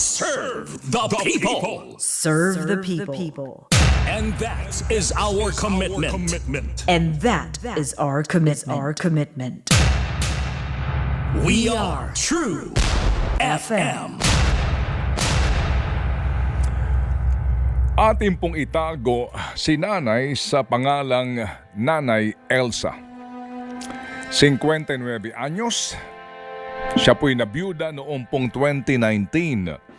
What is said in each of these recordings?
serve the people. Serve the people. And that is our commitment. And that is our commitment. Our commitment. We are True FM. Atin pong itago si nanay sa pangalang Nanay Elsa. 59 anyos, siya po'y nabiyuda noong pong 2019.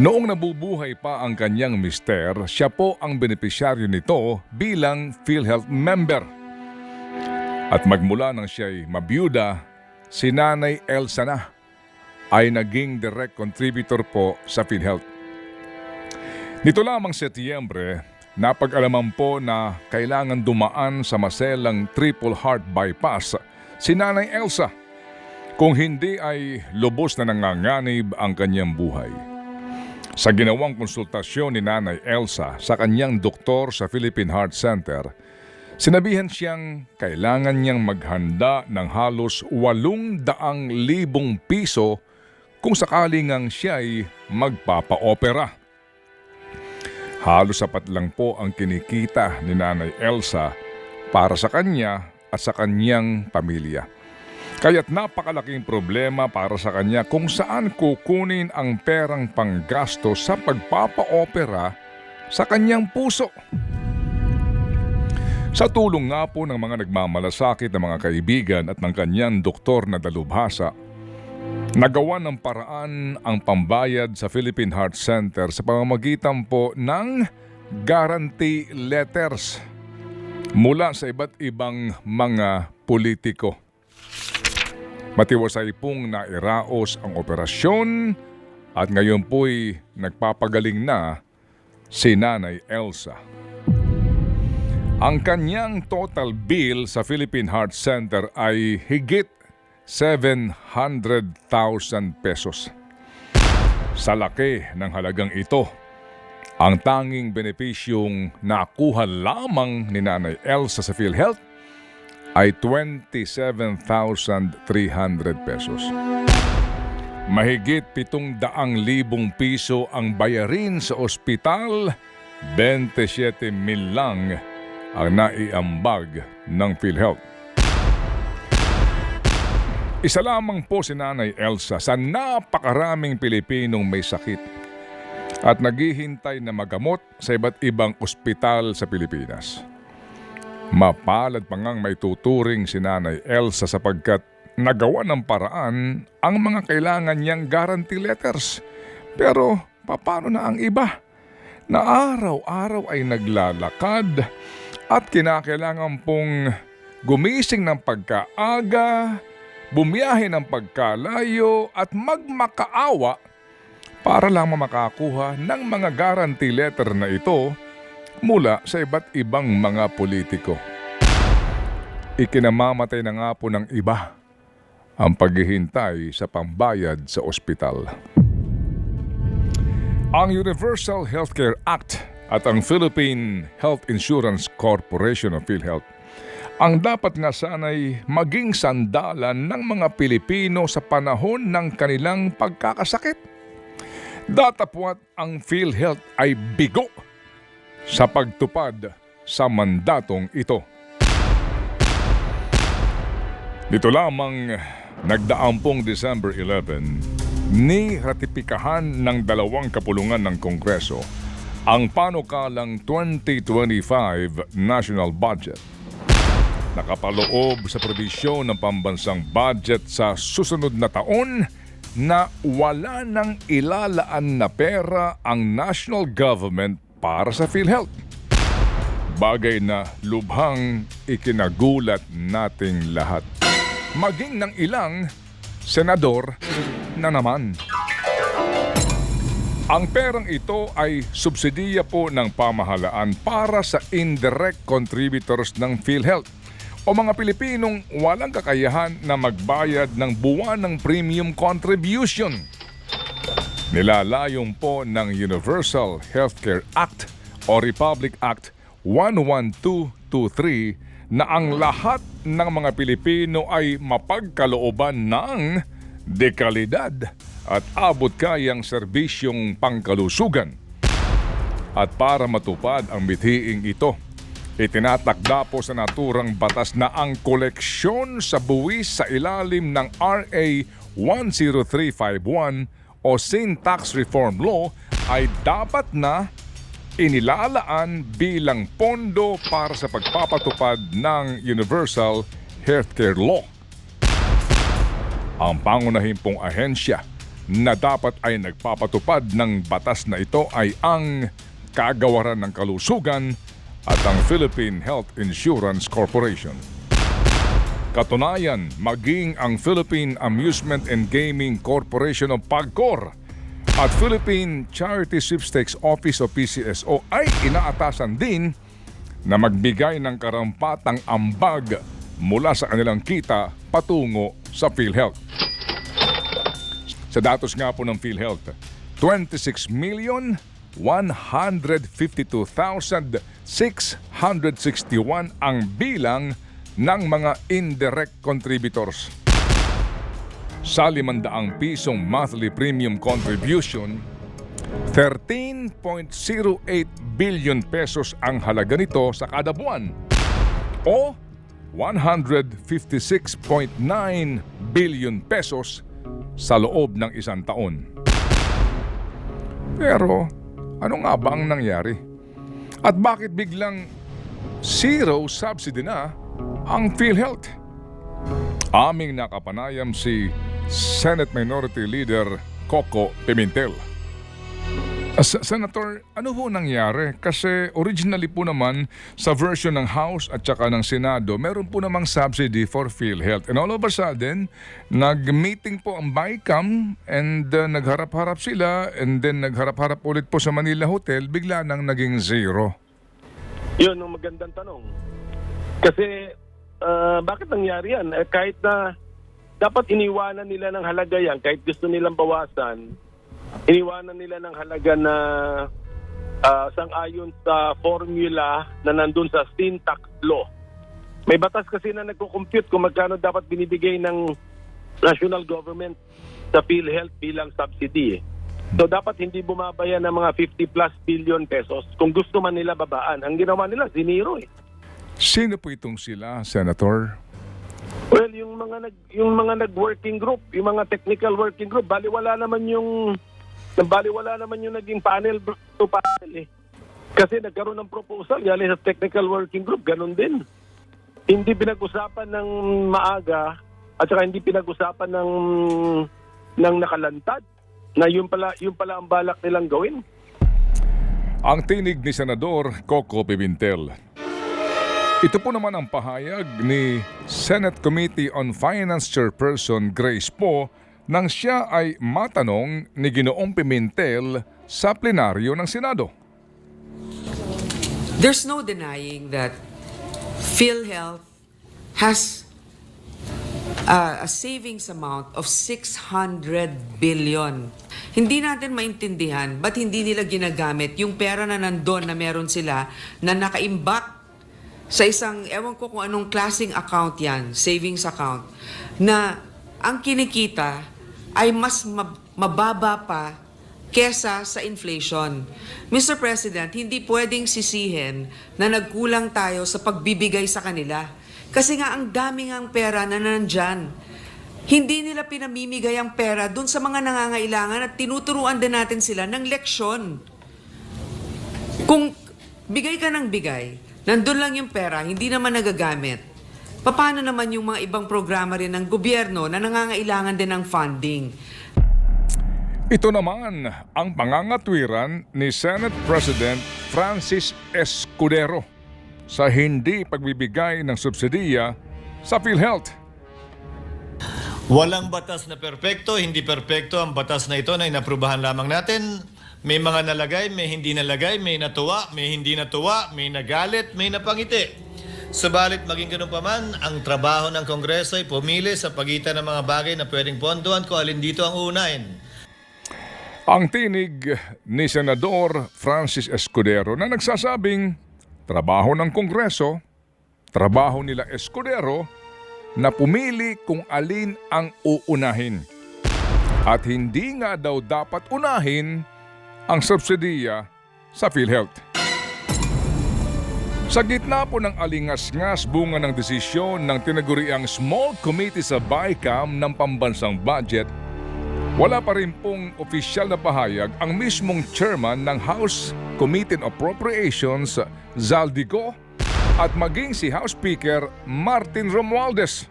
Noong nabubuhay pa ang kanyang mister, siya po ang benepisyaryo nito bilang PhilHealth member. At magmula nang siya'y mabiyuda, si Nanay Elsa na ay naging direct contributor po sa PhilHealth. Nito lamang Setyembre, napag-alaman po na kailangan dumaan sa maselang triple heart bypass si Nanay Elsa kung hindi ay lubos na nanganganib ang kanyang buhay. Sa ginawang konsultasyon ni Nanay Elsa sa kanyang doktor sa Philippine Heart Center, sinabihan siyang kailangan niyang maghanda ng halos 800,000 piso kung sakaling ang siya'y magpapa-opera. Halos sapat lang po ang kinikita ni Nanay Elsa para sa kanya at sa kanyang pamilya. Kaya't napakalaking problema para sa kanya kung saan kukunin ang perang panggasto sa pagpapa-opera sa kanyang puso. Sa tulong nga po ng mga nagmamalasakit ng mga kaibigan at ng kanyang doktor na dalubhasa, Nagawa ng paraan ang pambayad sa Philippine Heart Center sa pamamagitan po ng guarantee letters mula sa iba't ibang mga politiko. Matiwasay pong nairaos ang operasyon at ngayon po'y nagpapagaling na si Nanay Elsa. Ang kanyang total bill sa Philippine Heart Center ay higit 700,000 pesos. Sa laki ng halagang ito, ang tanging benepisyong nakuha lamang ni Nanay Elsa sa PhilHealth ay 27,300 pesos. Mahigit 700,000 piso ang bayarin sa ospital, 27 mil lang ang naiambag ng PhilHealth. Isa lamang po si Nanay Elsa sa napakaraming Pilipinong may sakit at naghihintay na magamot sa iba't ibang ospital sa Pilipinas. Mapalad pa ngang may tuturing si Nanay Elsa sapagkat nagawa ng paraan ang mga kailangan niyang guarantee letters. Pero paano na ang iba? Na araw-araw ay naglalakad at kinakailangan pong gumising ng pagkaaga, bumiyahe ng pagkalayo at magmakaawa para lang makakuha ng mga guarantee letter na ito mula sa iba't ibang mga politiko. Ikinamamatay na nga po ng iba ang paghihintay sa pambayad sa ospital. Ang Universal Healthcare Act at ang Philippine Health Insurance Corporation of PhilHealth ang dapat nga sana'y maging sandalan ng mga Pilipino sa panahon ng kanilang pagkakasakit. Datapwat ang PhilHealth ay bigo sa pagtupad sa mandatong ito. Dito lamang nagdaang pong December 11, ni ratipikahan ng dalawang kapulungan ng Kongreso ang panukalang 2025 National Budget nakapaloob sa probisyon ng pambansang budget sa susunod na taon na wala nang ilalaan na pera ang national government para sa PhilHealth. Bagay na lubhang ikinagulat nating lahat. Maging ng ilang senador na naman. Ang perang ito ay subsidiya po ng pamahalaan para sa indirect contributors ng PhilHealth o mga Pilipinong walang kakayahan na magbayad ng buwan ng premium contribution. Nilalayong po ng Universal Healthcare Act o Republic Act 11223 na ang lahat ng mga Pilipino ay mapagkalooban ng dekalidad at abot kayang serbisyong pangkalusugan. At para matupad ang mithiing ito, itinatakda po sa naturang batas na ang koleksyon sa buwis sa ilalim ng RA 10351 o Sin Tax Reform Law ay dapat na inilalaan bilang pondo para sa pagpapatupad ng Universal Healthcare Law. Ang pangunahing pong ahensya na dapat ay nagpapatupad ng batas na ito ay ang Kagawaran ng Kalusugan at ang Philippine Health Insurance Corporation. Katunayan, maging ang Philippine Amusement and Gaming Corporation o PAGCOR at Philippine Charity Sweepstakes Office o PCSO ay inaatasan din na magbigay ng karampatang ambag mula sa kanilang kita patungo sa PhilHealth. Sa datos nga po ng PhilHealth, 26 million 152,661 ang bilang ng mga indirect contributors. Sa 500 pisong monthly premium contribution, 13.08 billion pesos ang halaga nito sa kada buwan o 156.9 billion pesos sa loob ng isang taon. Pero ano nga ba ang nangyari? At bakit biglang zero subsidy na ang PhilHealth? Aming nakapanayam si Senate Minority Leader Coco Pimentel. Uh, Sen- Senator, ano ho nangyari? Kasi originally po naman sa version ng House at saka ng Senado, meron po namang subsidy for PhilHealth. And all of a sudden, nag-meeting po ang BICAM and uh, nagharap-harap sila and then nagharap-harap ulit po sa Manila Hotel, bigla nang naging zero. Yun, ang magandang tanong. Kasi, ah, bakit nangyari yan? Eh, kahit na dapat iniwanan nila ng halaga yan, kahit gusto nilang bawasan, iniwanan nila ng halaga na ah, sang-ayon sa formula na nandun sa syntax law. May batas kasi na nagko-compute kung magkano dapat binibigay ng national government sa PhilHealth bilang subsidy. eh. So dapat hindi bumabaya ng mga 50 plus billion pesos kung gusto man nila babaan. Ang ginawa nila, ziniro eh. Sino po itong sila, Senator? Well, yung mga nag yung mga nag-working group, yung mga technical working group, baliwala naman yung baliwala naman yung naging panel to panel eh. Kasi nagkaroon ng proposal galing sa technical working group, ganun din. Hindi pinag-usapan ng maaga at saka hindi pinag-usapan ng ng nakalantad na yun pala yun pala ang balak nilang gawin. Ang tinig ni Senador Coco Pimentel. Ito po naman ang pahayag ni Senate Committee on Finance Chairperson Grace Po nang siya ay matanong ni Ginoong Pimentel sa plenaryo ng Senado. There's no denying that PhilHealth has uh, a savings amount of 600 billion. Hindi natin maintindihan ba't hindi nila ginagamit yung pera na nandun na meron sila na nakaimbak sa isang, ewan ko kung anong klaseng account yan, savings account, na ang kinikita ay mas mab- mababa pa kesa sa inflation. Mr. President, hindi pwedeng sisihin na nagkulang tayo sa pagbibigay sa kanila. Kasi nga ang daming ang pera na nandyan. Hindi nila pinamimigay ang pera dun sa mga nangangailangan at tinuturuan din natin sila ng leksyon. Kung bigay ka ng bigay, nandun lang yung pera, hindi naman nagagamit. Paano naman yung mga ibang programa rin ng gobyerno na nangangailangan din ng funding? Ito naman ang pangangatwiran ni Senate President Francis Escudero sa hindi pagbibigay ng subsidiya sa PhilHealth. Walang batas na perpekto, hindi perpekto ang batas na ito na inaprubahan lamang natin. May mga nalagay, may hindi nalagay, may natuwa, may hindi natuwa, may nagalit, may napangiti. Subalit maging ganun pa man, ang trabaho ng Kongreso ay pumili sa pagitan ng mga bagay na pwedeng pondohan kung alin dito ang unahin. Ang tinig ni Senador Francis Escudero na nagsasabing trabaho ng Kongreso, trabaho nila Escudero na pumili kung alin ang uunahin. At hindi nga daw dapat unahin ang subsidiya sa PhilHealth. Sa gitna po ng alingas-ngas bunga ng desisyon ng tinaguriang Small Committee sa BICAM ng pambansang budget, wala pa rin pong opisyal na pahayag ang mismong chairman ng House Committee on Appropriations, Zaldico, at maging si House Speaker Martin Romualdez.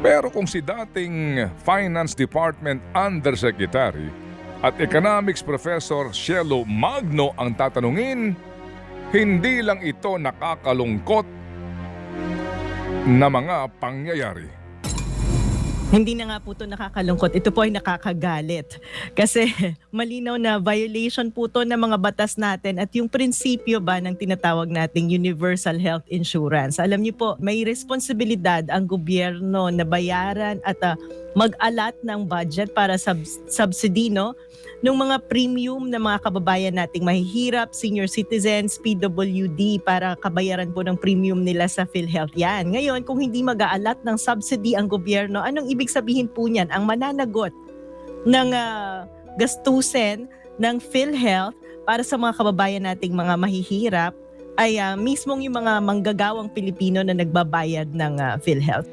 Pero kung si dating Finance Department Undersecretary at Economics Professor Shelo Magno ang tatanungin, hindi lang ito nakakalungkot na mga pangyayari. Hindi na nga po ito nakakalungkot. Ito po ay nakakagalit. Kasi malinaw na violation po ito ng mga batas natin at yung prinsipyo ba ng tinatawag nating universal health insurance. Alam niyo po, may responsibilidad ang gobyerno na bayaran at ah, mag-alat ng budget para sub- subsidy no, ng mga premium na mga kababayan nating mahihirap, senior citizens, PWD para kabayaran po ng premium nila sa PhilHealth yan. Ngayon, kung hindi mag-aalat ng subsidy ang gobyerno, anong ibig sabihin po niyan? Ang mananagot ng ah, gastusin ng PhilHealth para sa mga kababayan nating mga mahihirap ay ah, mismong yung mga manggagawang Pilipino na nagbabayad ng ah, PhilHealth.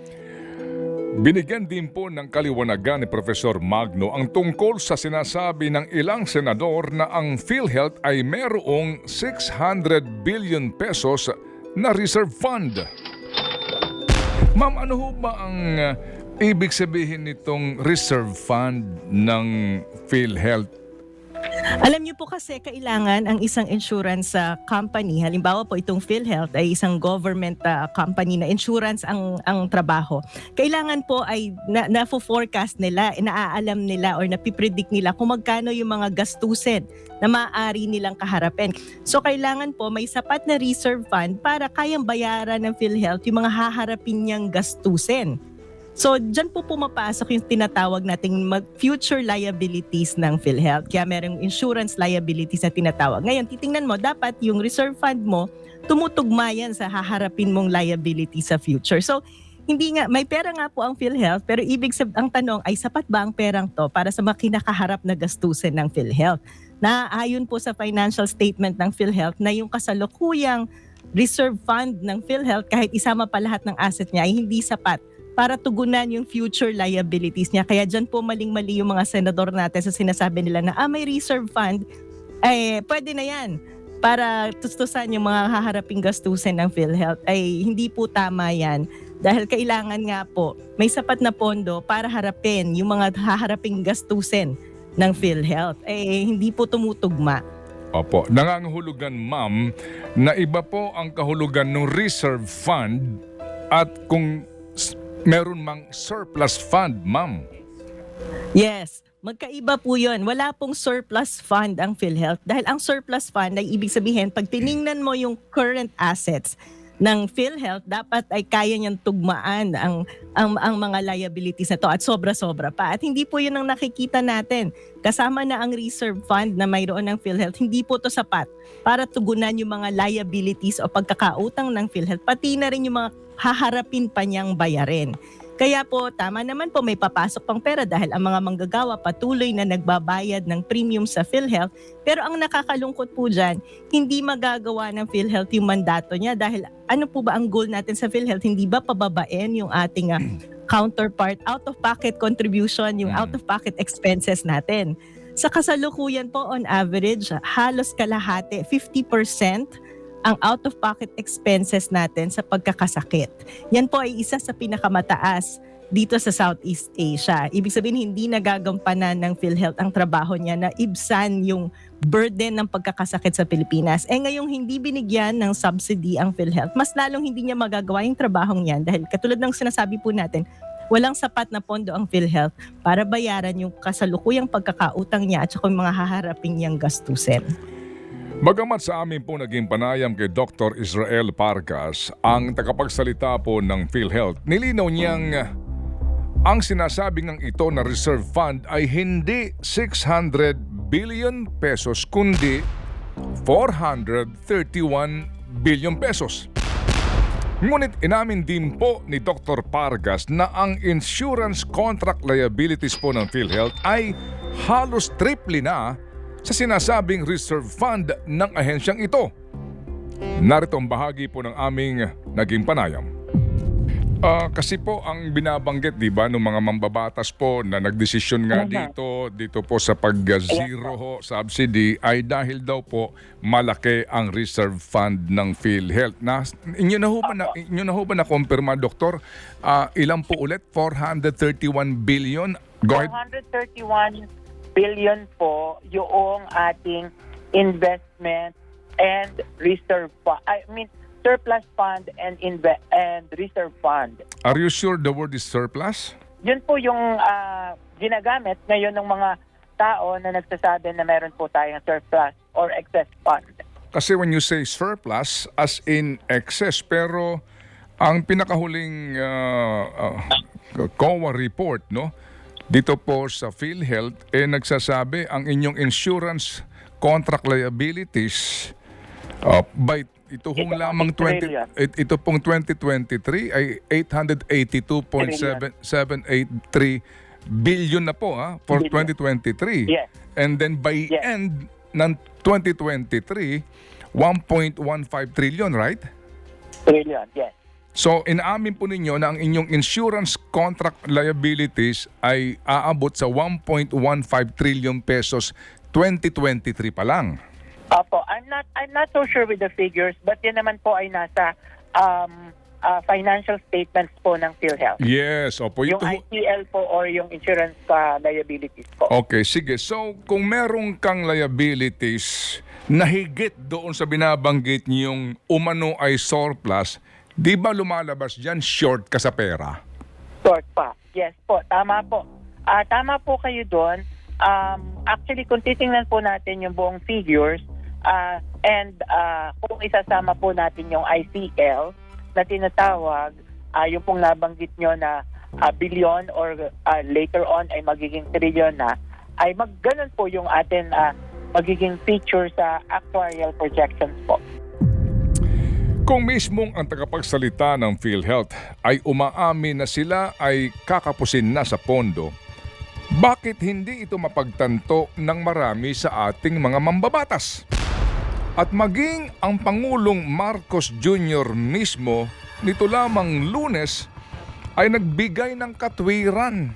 Binigyan din po ng kaliwanagan ni Profesor Magno ang tungkol sa sinasabi ng ilang senador na ang PhilHealth ay merong 600 billion pesos na reserve fund. Ma'am, ano ho ba ang uh, ibig sabihin nitong reserve fund ng PhilHealth? Alam niyo po kasi kailangan ang isang insurance sa company, halimbawa po itong PhilHealth ay isang government ah, company na insurance ang ang trabaho. Kailangan po ay na, na-forecast nila, naaalam nila or napipredict nila kung magkano yung mga gastusin na maaari nilang kaharapin. So kailangan po may sapat na reserve fund para kayang bayaran ng PhilHealth yung mga haharapin niyang gastusin. So, dyan po pumapasok yung tinatawag nating future liabilities ng PhilHealth. Kaya merong insurance liabilities na tinatawag. Ngayon, titingnan mo, dapat yung reserve fund mo, tumutugma yan sa haharapin mong liability sa future. So, hindi nga, may pera nga po ang PhilHealth, pero ibig sab ang tanong ay sapat ba ang perang to para sa mga kinakaharap na gastusin ng PhilHealth? Na ayon po sa financial statement ng PhilHealth na yung kasalukuyang reserve fund ng PhilHealth kahit isama pa lahat ng asset niya ay hindi sapat para tugunan yung future liabilities niya. Kaya dyan po maling-mali yung mga senador natin sa sinasabi nila na ah, may reserve fund, eh pwede na yan para tustusan yung mga haharaping gastusin ng PhilHealth. Ay hindi po tama yan. Dahil kailangan nga po, may sapat na pondo para harapin yung mga haharaping gastusin ng PhilHealth. Eh, hindi po tumutugma. Opo, nangangahulugan ma'am na iba po ang kahulugan ng reserve fund at kung meron mang surplus fund, ma'am. Yes, magkaiba po yun. Wala pong surplus fund ang PhilHealth dahil ang surplus fund ay ibig sabihin pag tiningnan mo yung current assets ng PhilHealth, dapat ay kaya niyang tugmaan ang, ang, ang mga liabilities na to at sobra-sobra pa. At hindi po yun ang nakikita natin. Kasama na ang reserve fund na mayroon ng PhilHealth, hindi po to sapat para tugunan yung mga liabilities o pagkakautang ng PhilHealth, pati na rin yung mga haharapin pa niyang bayarin. Kaya po, tama naman po may papasok pang pera dahil ang mga manggagawa patuloy na nagbabayad ng premium sa PhilHealth. Pero ang nakakalungkot po dyan, hindi magagawa ng PhilHealth yung mandato niya dahil ano po ba ang goal natin sa PhilHealth? Hindi ba pababain yung ating ah, counterpart out-of-pocket contribution, yung out-of-pocket expenses natin? Sa kasalukuyan po, on average, halos kalahati, 50% ang out-of-pocket expenses natin sa pagkakasakit. Yan po ay isa sa pinakamataas dito sa Southeast Asia. Ibig sabihin, hindi nagagampanan ng PhilHealth ang trabaho niya na ibsan yung burden ng pagkakasakit sa Pilipinas. Eh ngayong hindi binigyan ng subsidy ang PhilHealth, mas lalong hindi niya magagawa yung trabahong yan dahil katulad ng sinasabi po natin, walang sapat na pondo ang PhilHealth para bayaran yung kasalukuyang pagkakautang niya at saka yung mga haharapin niyang gastusin. Bagamat sa amin po naging panayam kay Dr. Israel Parcas, ang tagapagsalita po ng PhilHealth, nilinaw niyang ang sinasabi ng ito na reserve fund ay hindi 600 billion pesos kundi 431 billion pesos. Ngunit inamin din po ni Dr. Pargas na ang insurance contract liabilities po ng PhilHealth ay halos triple na sa sinasabing reserve fund ng ahensyang ito. Narito ang bahagi po ng aming naging panayam. Ah, kasi po ang binabanggit 'di ba ng mga mambabatas po na nagdesisyon nga dito dito po sa pag-zero ho subsidy ay dahil daw po malaki ang reserve fund ng PhilHealth. Na inyo na ho ba na inyo na ho ba na kumpirma doktor? Ah, ilan po ulit 431 billion? Go ahead. 131 billion po yung ating investment and reserve fund. I mean, surplus fund and inve- and reserve fund. Are you sure the word is surplus? Yun po yung ah, ginagamit ngayon ng mga tao na nagsasabi na meron po tayong surplus or excess fund. Kasi when you say surplus, as in excess, pero ang pinakahuling uh, uh, COA report, no? Dito po sa PhilHealth, eh nagsasabi ang inyong insurance contract liabilities uh, by ito hong Ito, lamang 20 trillion. it- ito pong 2023 ay 882.783 billion na po ha for Billion. 2023. Yes. And then by Yes. end ng 2023, 1.15 trillion, right? Trillion, yes. So inaamin po ninyo na ang inyong insurance contract liabilities ay aabot sa 1.15 trillion pesos 2023 pa lang. Opo, I'm not I'm not so sure with the figures, but yan naman po ay nasa um, ah, financial statements po ng PhilHealth. Yes, opo. Yung IPL po or yung insurance ah, liabilities po. Okay, sige. So, kung merong kang liabilities na higit doon sa binabanggit niyong umano ay surplus, di ba lumalabas dyan short ka sa pera? Short pa. Yes po, tama po. Ah, tama po kayo doon. Um, actually, kung titingnan po natin yung buong figures, ah, and ah, kung isasama po natin yung ICL na tinatawag, ah, yung pong nabanggit nyo na ah, billion or ah, later on ay magiging trillion na, ay magganon po yung atin ah, magiging feature sa actuarial projections po. Kung mismong ang tagapagsalita ng PhilHealth ay umaamin na sila ay kakapusin na sa pondo, bakit hindi ito mapagtanto ng marami sa ating mga mambabatas? At maging ang Pangulong Marcos Jr. mismo nito lamang lunes ay nagbigay ng katwiran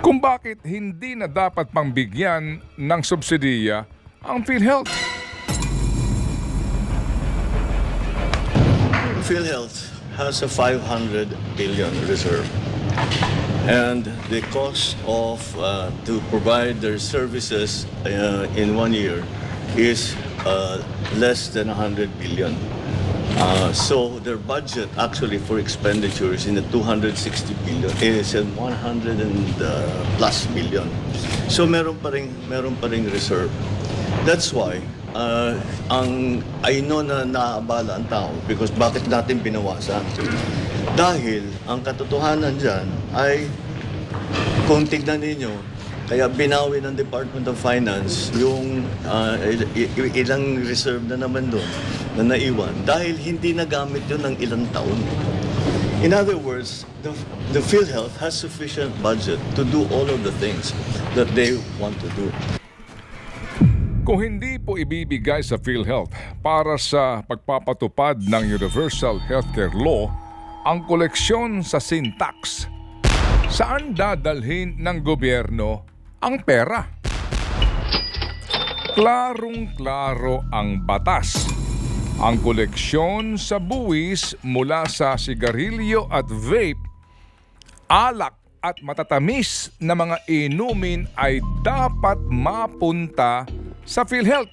kung bakit hindi na dapat pangbigyan ng subsidiya ang PhilHealth. PhilHealth has a 500 billion reserve. And the cost of uh, to provide their services uh, in one year is uh, less than 100 billion. Uh, so their budget actually for expenditure is in the 260 billion is in 100 and uh, plus billion. So meron pa ring meron pa ring reserve. That's why uh, ang I na naabala ang tao because bakit natin binawasan? Dahil ang katotohanan diyan ay kung tignan ninyo, kaya binawi ng Department of Finance yung uh, il- il- ilang reserve na naman doon na naiwan dahil hindi nagamit yun ng ilang taon. In other words, the, the PhilHealth has sufficient budget to do all of the things that they want to do. Kung hindi po ibibigay sa PhilHealth para sa pagpapatupad ng Universal Healthcare Law ang koleksyon sa sin tax, saan dadalhin ng gobyerno ang pera? Klarong-klaro ang batas. Ang koleksyon sa buwis mula sa sigarilyo at vape alak at matatamis na mga inumin ay dapat mapunta sa PhilHealth.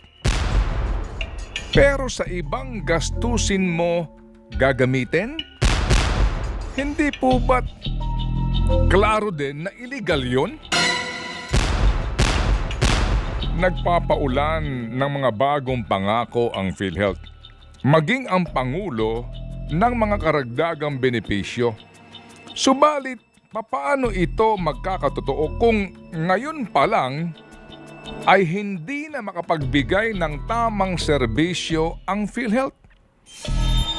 Pero sa ibang gastusin mo gagamitin? Hindi po ba't klaro din na illegal yun? Nagpapaulan ng mga bagong pangako ang PhilHealth. Maging ang Pangulo ng mga karagdagang benepisyo. Subalit, papaano ito magkakatotoo kung ngayon pa lang ay hindi na makapagbigay ng tamang serbisyo ang PhilHealth?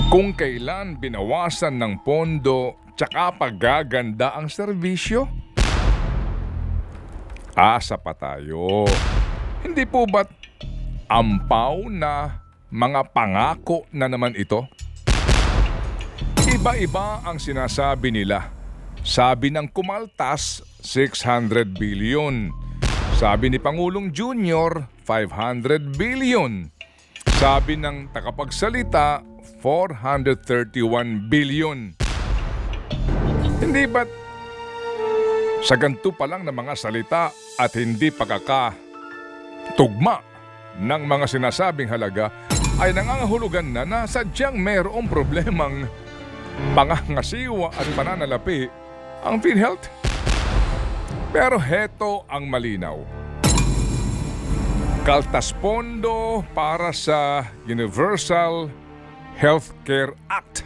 Kung kailan binawasan ng pondo tsaka paggaganda ang serbisyo? Asa pa tayo. Hindi po ba't ampaw na mga pangako na naman ito? Iba-iba ang sinasabi nila. Sabi ng kumaltas, 600 billion. Sabi ni Pangulong Junior, 500 billion. Sabi ng takapagsalita, 431 billion. Hindi ba't sa ganito pa lang ng mga salita at hindi pagkakatugma ng mga sinasabing halaga ay nangangahulugan na na sadyang mayroong problemang pangangasiwa at pananalapi ang PhilHealth. Pero heto ang malinaw. Kaltas pondo para sa Universal Healthcare Act.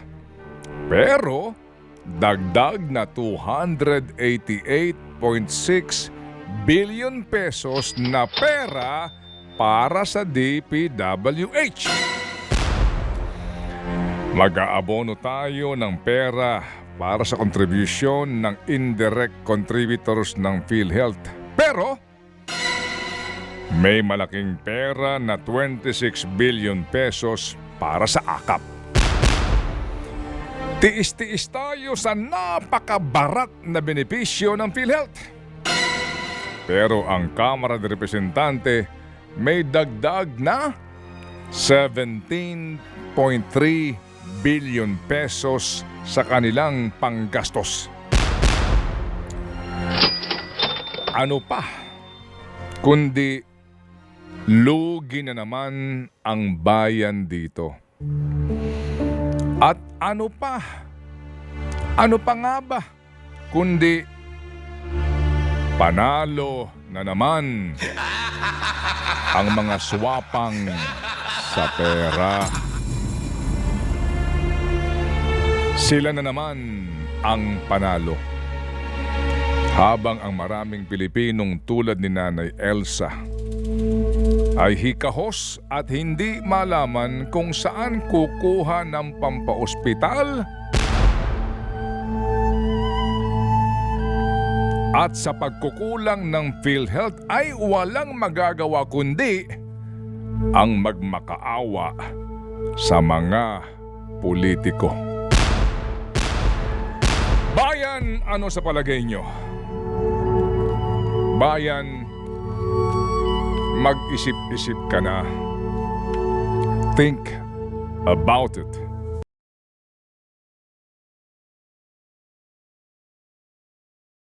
Pero dagdag na 288.6 billion pesos na pera para sa DPWH. Mag-aabono tayo ng pera para sa kontribusyon ng indirect contributors ng PhilHealth. Pero may malaking pera na 26 billion pesos para sa akap. Tiis-tiis tayo sa napakabarat na benepisyo ng PhilHealth. Pero ang Kamara de Representante may dagdag na 17.3 billion pesos sa kanilang panggastos. Ano pa? Kundi lugi na naman ang bayan dito. At ano pa? Ano pa nga ba? Kundi panalo na naman ang mga swapang sa pera. Sila na naman ang panalo. Habang ang maraming Pilipinong tulad ni Nanay Elsa ay hikahos at hindi malaman kung saan kukuha ng pampaospital at sa pagkukulang ng PhilHealth ay walang magagawa kundi ang magmakaawa sa mga politiko. Bayan, ano sa palagay nyo? Bayan, mag-isip-isip ka na. Think about it.